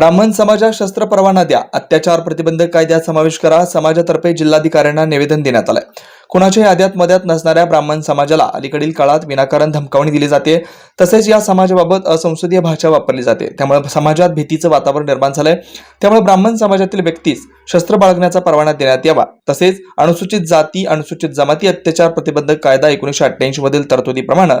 ब्राह्मण समाजात शस्त्र परवाना द्या. अत्याचार प्रतिबंधक कायद्यात समावेश करा. समाजातर्फे जिल्हाधिकाऱ्यांना निवेदन देण्यात आलंय. कुणाच्या याद्यात मद्यात नसणाऱ्या ब्राह्मण समाजाला अलीकडील काळात विनाकारण धमकावणी दिली जाते. तसेच या समाजाबाबत असंसदीय भाषा वापरली जाते. त्यामुळे समाजात भीतीचं वातावरण निर्माण झालंय. त्यामुळे ब्राह्मण समाजातील व्यक्तीस शस्त्र बाळगण्याचा परवाना देण्यात यावा. तसेच अनुसूचित जाती अनुसूचित जमाती अत्याचार प्रतिबंधक कायदा एकोणीशे अठ्ठ्याऐंशी मधील तरतुदीप्रमाणे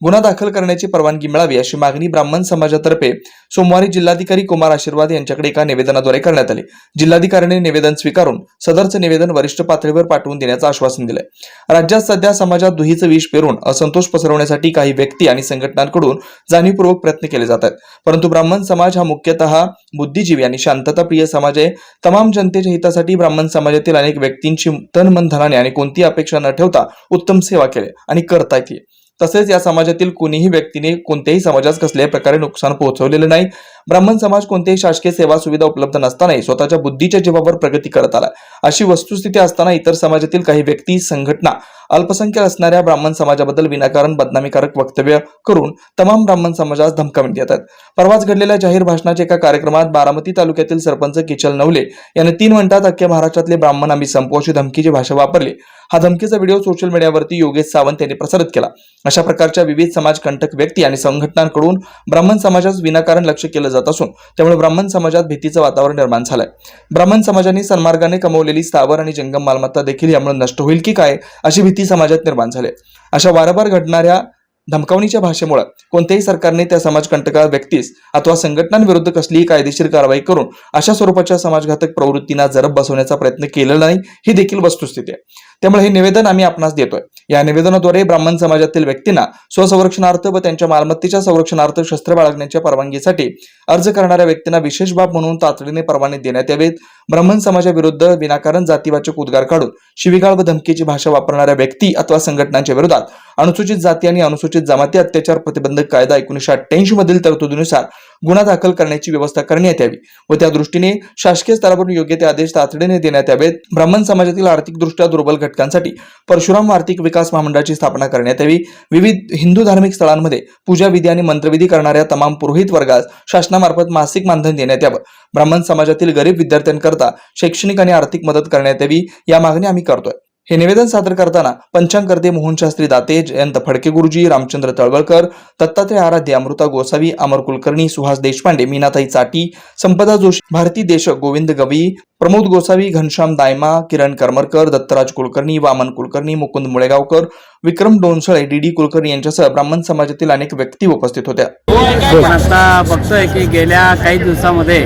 गुन्हा दाखल करण्याची परवानगी मिळावी अशी मागणी ब्राह्मण समाजातर्फे सोमवारी जिल्हाधिकारी कुमार आशीर्वाद यांच्याकडे एका निवेदनाद्वारे करण्यात आली. जिल्हाधिकाऱ्यांनी निवेदन स्वीकारून सदरचं निवेदन वरिष्ठ पातळीवर पाठवून देण्याचं आश्वासन दिलंय. राज्यात सध्या समाजात दुहीचं विष पेरून असंतोष पसरवण्यासाठी काही व्यक्ती आणि संघटनांकडून जाणीवपूर्वक प्रयत्न केले जात आहेत. परंतु ब्राह्मण समाज हा मुख्यतः बुद्धिजीवी आणि शांतताप्रिय समाज आहे. तमाम जनतेच्या हितासाठी ब्राह्मण समाजातील अनेक व्यक्तींची तन मन धनाने आणि कोणतीही अपेक्षा न ठेवता उत्तम सेवा केली आणि करता येते तसेच या समाजातील कोणीही व्यक्तीने कोणत्याही समाजास कसल्याही प्रकारे नुकसान पोहोचवलेलं नाही. ब्राह्मण समाज कोणत्याही शासकीय सेवा सुविधा उपलब्ध नसतानाही स्वतःच्या बुद्धीच्या जीवावर प्रगती करत आला. अशी वस्तुस्थिती असताना इतर समाजातील काही व्यक्ती संघटना अल्पसंख्याक असणाऱ्या ब्राह्मण समाजाबद्दल विनाकारण बदनामीकारक वक्तव्य करून तमाम ब्राह्मण समाजास धमकावणी येतात परवाच घडलेल्या जाहीर भाषणाच्या एका कार्यक्रमात बारामती तालुक्यातील सरपंच किचल नवले याने तीन मिनिटात अख्ख्या महाराष्ट्रातले ब्राह्मण आम्ही संपू अशी धमकीची भाषा वापरली. हा धमकीचा व्हिडिओ सोशल मीडियावरती योगेश सावंत यांनी प्रसारित केला. अशा प्रकारच्या विविध समाजकंटक व्यक्ती आणि संघटनांकडून ब्राह्मण समाजास विनाकारण लक्ष केलं जात असून त्यामुळे ब्राह्मण समाजात भीतीचं वातावरण निर्माण झालंय. ब्राह्मण समाजाने सन्मार्गाने कमवलेली स्थावर आणि जंगम मालमत्ता देखील यामुळे नष्ट होईल की काय अशी भीती समाजात निर्माण झाली अशा वारंवार घडणाऱ्या धमकावणीच्या भाषेमुळे. कोणत्याही सरकारने त्या समाजकंटका व्यक्तीस अथवा संघटनांविरुद्ध कसलीही कायदेशीर कारवाई करून अशा स्वरूपाच्या समाजघातक प्रवृत्तींना जरब बसवण्याचा प्रयत्न केलेला नाही ही देखील वस्तुस्थिती आहे. त्यामुळे हे निवेदन आम्ही आपणास देतोय. या निवेदनाद्वारे ब्राह्मण समाजातील व्यक्तींना स्वसंरक्षणार्थ व त्यांच्या मालमत्तेच्या संरक्षणार्थ शस्त्र बाळगण्याच्या परवानगीसाठी अर्ज करणाऱ्या व्यक्तींना विशेष बाब म्हणून तातडीने परवाने देण्यात यावेत. ब्राह्मण समाजाविरुद्ध विनाकारण जातीवाचक उद्गार काढून शिवीगाळ व धमकीची भाषा वापरणाऱ्या व्यक्ती अथवा संघटनांच्या विरोधात अनुसूचित जाती आणि अनुसूचित जमाती अत्याचार प्रतिबंधक कायदा एकोणीशे अठ्ठ्याऐंशी मधील तरतुदीनुसार गुन्हा दाखल करण्याची व्यवस्था करण्यात यावी व त्या दृष्टीने शासकीय स्तरावरून योग्य ते आदेश तातडीने देण्यात यावेत. ब्राह्मण समाजातील आर्थिकदृष्ट्या दुर्बल घटकांसाठी परशुराम आर्थिक विकास महामंडळाची स्थापना करण्यात यावी. विविध हिंदू धार्मिक स्थळांमध्ये पूजा विधी आणि मंत्रविधी करणाऱ्या तमाम पुरोहित वर्गास शासनामार्फत मासिक मानधन देण्यात यावं. ब्राह्मण समाजातील गरीब विद्यार्थ्यांकरता शैक्षणिक आणि आर्थिक मदत करण्यात यावी. या मागणी आम्ही करतोय. हे निवेदन सादर करताना पंचांगकर्ते मोहन शास्त्री दाते जयंत फडके गुरुजी रामचंद्र तळवळकर दत्तात्रय आराध्य अमृता गोसावी अमर कुलकर्णी सुहास देशपांडे मीनाताई चाटी संपदा जोशी भारती देशक गोविंद गवई प्रमोद गोसावी घनश्याम दायमा किरण करमरकर दत्तराज कुलकर्णी वामन कुलकर्णी मुकुंद मुळेगावकर विक्रम डोनसळे डी डी कुलकर्णी यांच्यासह ब्राह्मण समाजातील अनेक व्यक्ती उपस्थित होत्या. हो, आता बघतोय की गेल्या काही दिवसामध्ये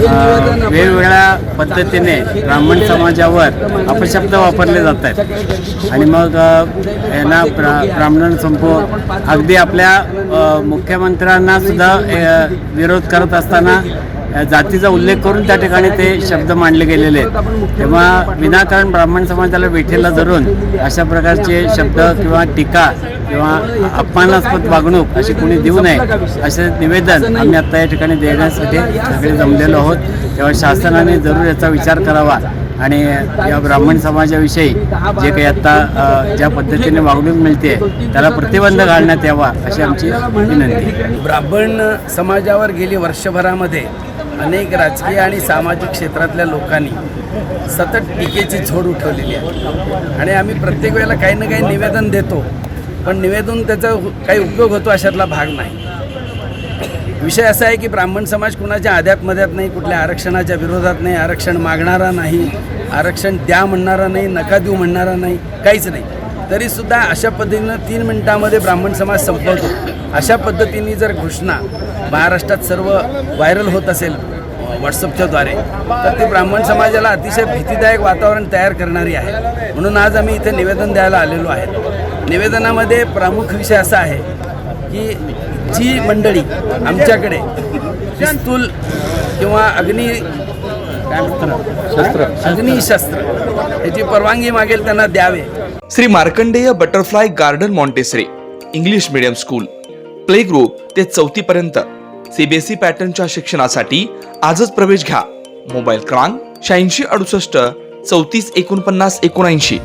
वेगवेगळ्या पद्धतीने ब्राह्मण समाजावर अपशब्द वापरले जात आहेत. आणि मग यांना ब्रा ब्राह्मण संपो अगदी आपल्या मुख्यमंत्र्यांना सुद्धा विरोध करत असताना जातीचा उल्लेख करून त्या ठिकाणी ते शब्द मांडले गेलेले आहेत. तेव्हा विनाकारण ब्राह्मण समाजाला वेठेला धरून अशा प्रकारचे शब्द किंवा टीका किंवा अपमानास्पद वागणूक अशी कोणी देऊ नये असे निवेदन आम्ही आत्ता या ठिकाणी देण्यासाठी सगळे जमलेलो आहोत. तेव्हा शासनाने जरूर याचा विचार करावा. आणि या ब्राह्मण समाजाविषयी जे काही आता ज्या पद्धतीने वागणूक मिळते त्याला प्रतिबंध घालण्यात यावा अशी आमची विनंती ब्राह्मण समाजावर गेली वर्षभरामध्ये अनेक राजकीय आणि सामाजिक क्षेत्रातल्या लोकांनी सतत टीकेची झोड उठवलेली आहे. आणि आम्ही प्रत्येक वेळेला काही ना काही निवेदन देतो पण निवेदन त्याचा काही उपयोग होतो अशातला भाग नाही. विषय असा आहे की ब्राह्मण समाज कुणाच्या आध्यात मध्यात नाही कुठल्या आरक्षणाच्या विरोधात नाही आरक्षण मागणारा नाही आरक्षण द्या म्हणणारा नाही नका देऊ म्हणणारा नाही काहीच नाही. तरीसुद्धा अशा पद्धतीनं तीन मिनिटामध्ये ब्राह्मण समाज संपवतो. अशा पद्धतीने जर घोषणा महाराष्ट्रात सर्व व्हायरल होत असेल व्हॉट्सअपच्याद्वारे तर ती ब्राह्मण समाजाला अतिशय भीतीदायक वातावरण तयार करणारी आहे. म्हणून आज आम्ही इथे निवेदन द्यायला आलेलो आहे. निवेदनामध्ये प्रमुख विषय असा आहे की जी मंडळी आमच्याकडे पिस्तूल किंवा अग्नी काय म्हणतात अग्निशस्त्र. याची परवानगी मागेल त्यांना द्यावे. Shri Markandey butterfly garden Montessori English medium school. Play group ते चौथी पर्यंत. सीबीएसई पॅटर्नच्या शिक्षणासाठी आजच प्रवेश घ्या. मोबाईल क्रमांक शहाऐंशी अडुसष्ट चौतीस एकोणपन्नास एकोणऐंशी.